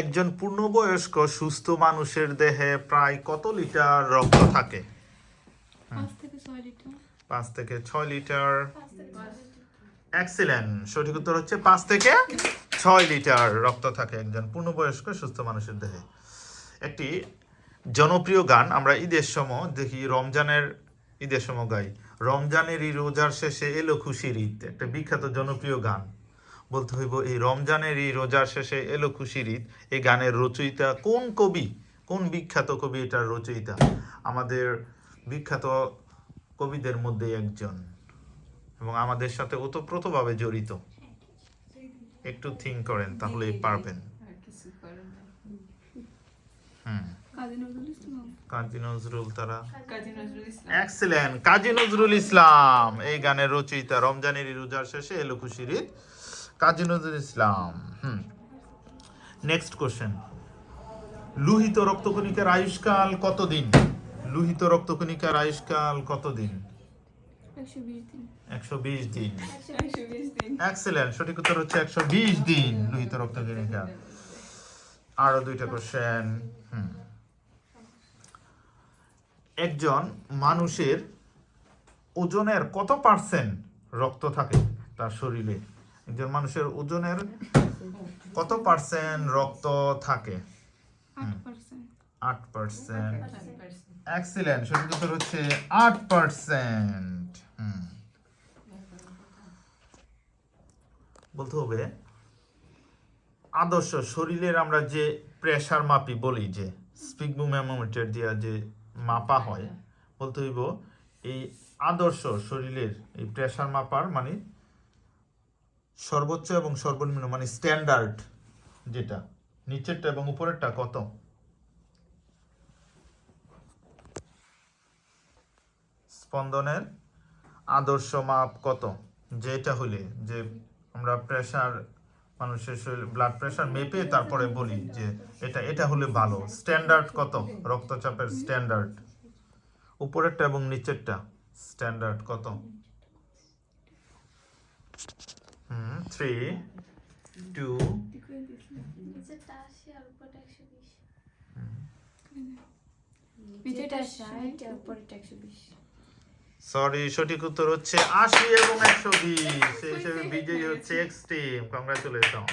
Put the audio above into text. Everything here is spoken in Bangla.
একজন পূর্ণবয়স্ক সুস্থ মানুষের দেহে প্রায় কত লিটার রক্ত থাকে? পাঁচ থেকে ছয় লিটার। এক্সিলেন্ট সঠিক উত্তর হচ্ছে পাঁচ থেকে ছয় লিটার রক্ত থাকে একজন পূর্ণবয়স্ক সুস্থ মানুষের দেহে। একটি জনপ্রিয় গান আমরা ঈদের সময় দেখি রমজানের ঈদের সময় গাই। রমজানের এই রোজার শেষে এলো খুশির ঈদ একটা বিখ্যাত জনপ্রিয় গান। বলতে হইব এই রমজানের এই রোজার শেষে এলো খুশির ঈদ। এই গানের রচয়িতা কোন কবি? কোন বিখ্যাত কবি এটার রচয়িতা? আমাদের বিখ্যাত কবিদের মধ্যে একজন। এবং আমাদের সাথে ওতপ্রোতভাবে জড়িত। একটু থিঙ্ক করেন তাহলেই পারবেন। হুম। কাজী নজরুল ইসলাম। তারা? কাজী নজরুল কাজী নজরুল ইসলাম এই গানের রচয়িতা। রমজানের রোজার শেষে এলো খুশির Eid. Kazi Nazrul Islam. Hmm. Next question লোহিত রক্তকণিকার আয়ুষ্কাল কতদিন? লোহিত রক্তকণিকার আয়ুষ্কাল কতদিন? একশো বিশ দিন। সঠিক হচ্ছে একশো বিশ দিন লোহিত রক্তকণিকা। দুইটা কোশ্চেন হুম। একজন মানুষের ওজনের কত পার্সেন্ট রক্ত থাকে তার শরীরে? একজন মানুষের ওজনের কত পার্সেন্ট রক্ত থাকে? আট পার্সেন্ট এক্সিলেন্ট সঠিক উত্তর হচ্ছে আট পার্সেন্ট হুম। বলতে হবে আদর্শ শরীরের আমরা যে প্রেসার মাপি বলি যে স্পিগমোমিটার দিয়া যে মাপা হয় বলতে হইব এই আদর্শ শরীরের এই প্রেসার মাপার মানে সর্বোচ্চ এবং সর্বনিম্ন মানে স্ট্যান্ডার্ড যেটা, নিচেরটা এবং উপরেরটা কত? স্পন্দনের আদর্শ মাপ কত? যেটা হলে যে আমরা প্রেশার মানুষের শরীর ব্লাড প্রেশার মেপে তারপরে বলি যে এটা এটা হলে ভালো। স্ট্যান্ডার্ড কত? রক্তচাপের স্ট্যান্ডার্ড উপরেরটা এবং নিচেরটা স্ট্যান্ডার্ড কত? হুম থ্রি টু সরি সঠিক উত্তর হচ্ছে আশি এবং একশো বিশ। সেই হিসেবে বিজয়ী হচ্ছে এক্সট্রিম কংগ্রাচুলেশন